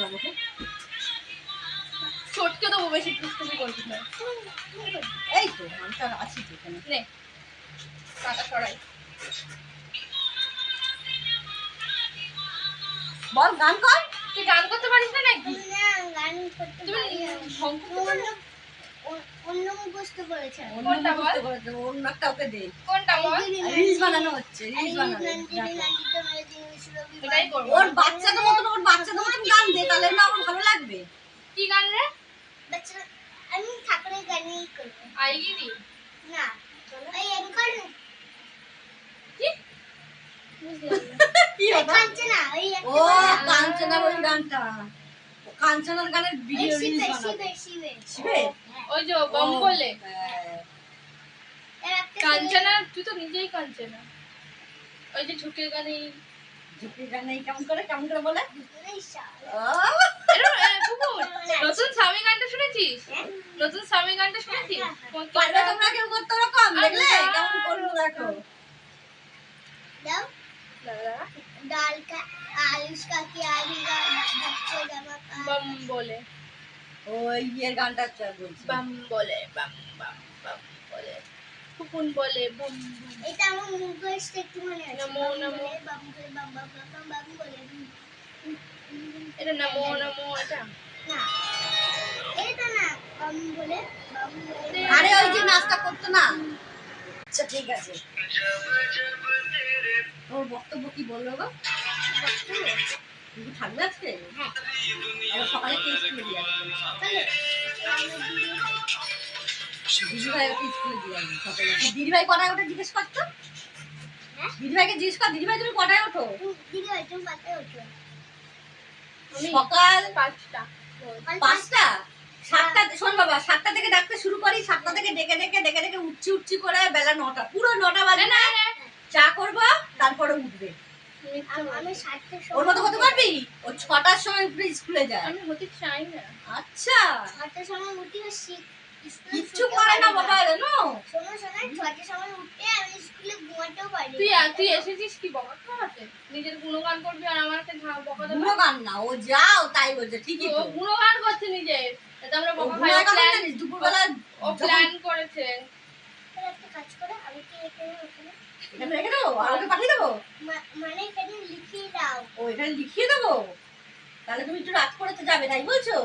আর ওকে? চটকে দেবো বেশি টুসটুসি করবি না। এই তো আমি তো আছি তো এখানে। নে কাটা সরাই। বল গান কর। তুই গান করতে পারিস না নাকি? না, গান করতে পারি না। অন্য- মুখস্থ করেছে। অন্য মুখস্থ বল? অন্য একটা ওকে দে। কোনটা বল? রিলস বানানো হচ্ছে রিলস বানানো ওর বাচ্চাদের মতন ওর বাচ্চাদের মতন গান দে তাহলে না আমার ভালো লাগবে। কি গান রে? আমি ঠাকুরের গানই করব। আইগিরি? না, ওই কি? কি কাঞ্চনা, ওই ও। কাঞ্চনার ওই গানটা। কাঞ্চনার গানের ওই ভিডিও রিলস বানাবে। শিবের। শিবে ওই যে বম বলে হ্যাঁ। কাঞ্চনা তুই তো নিজেই কাঞ্চনা। ওই যে ঝুঁকে গানে ঝুপড়ি রান্না এই কেমন করে কেমন করে বলে? নতুন স্বামী গানটা শুনেছিস? হ্যাঁ। নতুন স্বামী গানটা শুনেছিস? হ্যাঁ, হ্যাঁ। পারবে তোমরা কেউ করতে কম দেখলে? কেমন করল দেখো। ডাল কা আলুস কা কি আলু বাম বলে। ওই ইয়ের গানটা বলছি। বাম বলে বাম বাম বাম বলে। কুকুন বলে বম বম। এটা আমার মুখস্থ একটু মনে আছে। নমো নমো। বাম বলে বাম বাম বাম বাম বাম বলে এটা নামো নামো এটা। না এটা না বাম বলে বাম বলে আরে ওই যে নাচটা করতো না। আচ্ছা ঠিক আছে। ওর বক্তব্য কি বলল গো? থাকবে আজকে হ্যাঁ। সকালে কে স্কুলে দিয়ে আসবে সকালে দিদি ভাই ওকে স্কুলে দিয়ে আসবে সকালে। দিদি কটায় ওঠে জিজ্ঞেস করতো হ্যাঁ? জিজ্ঞেস কর দিদি তুমি কটায় ওঠো? দিদি তুমি পাতে ওঠো। সকাল পাঁচটা। পাঁচটা? সাতটা শোন বাবা সাতটা থেকে ডাকতে শুরু করি সাতটা থেকে ডেকে ডেকে ডেকে ডেকে উঠছি উঠছি করে বেলা নটা পুরো নটা বাজে। না চা করব তারপরে উঠবে। ওর মতো হতে পারবি? ও ছটার সময় উঠে স্কুলে যায়। আমি হতে চাই না। আচ্ছা। ছটার সময় উঠি ও কিচ্ছু করে না বাবা জানো শোনো শোনো ছটার সময় উঠে আমি স্কুলে ঘুমাতেও পারি তুই তুই এসেছিস কি বকা খাওয়াতে? নিজের গুণগান করবি আর আমাকে বকা দেবে? গুণগান না ও যাও তাই বলছে ঠিকই তো। গুণগান করছে নিজের যাতে আমরা বকা খাই প্ল্যান দুপুরবেলা ও প্ল্যান করেছে। একটা কাজ করে আমি কি এখানে ওখানে এখানে রেখে দেবো? আর ওকে পাঠিয়ে দেবো? মানে এখানে লিখিয়ে দাও। ও এখানে লিখিয়ে দেবো? তাহলে তুমি একটু রাত করে তো যাবে তাই বলছো?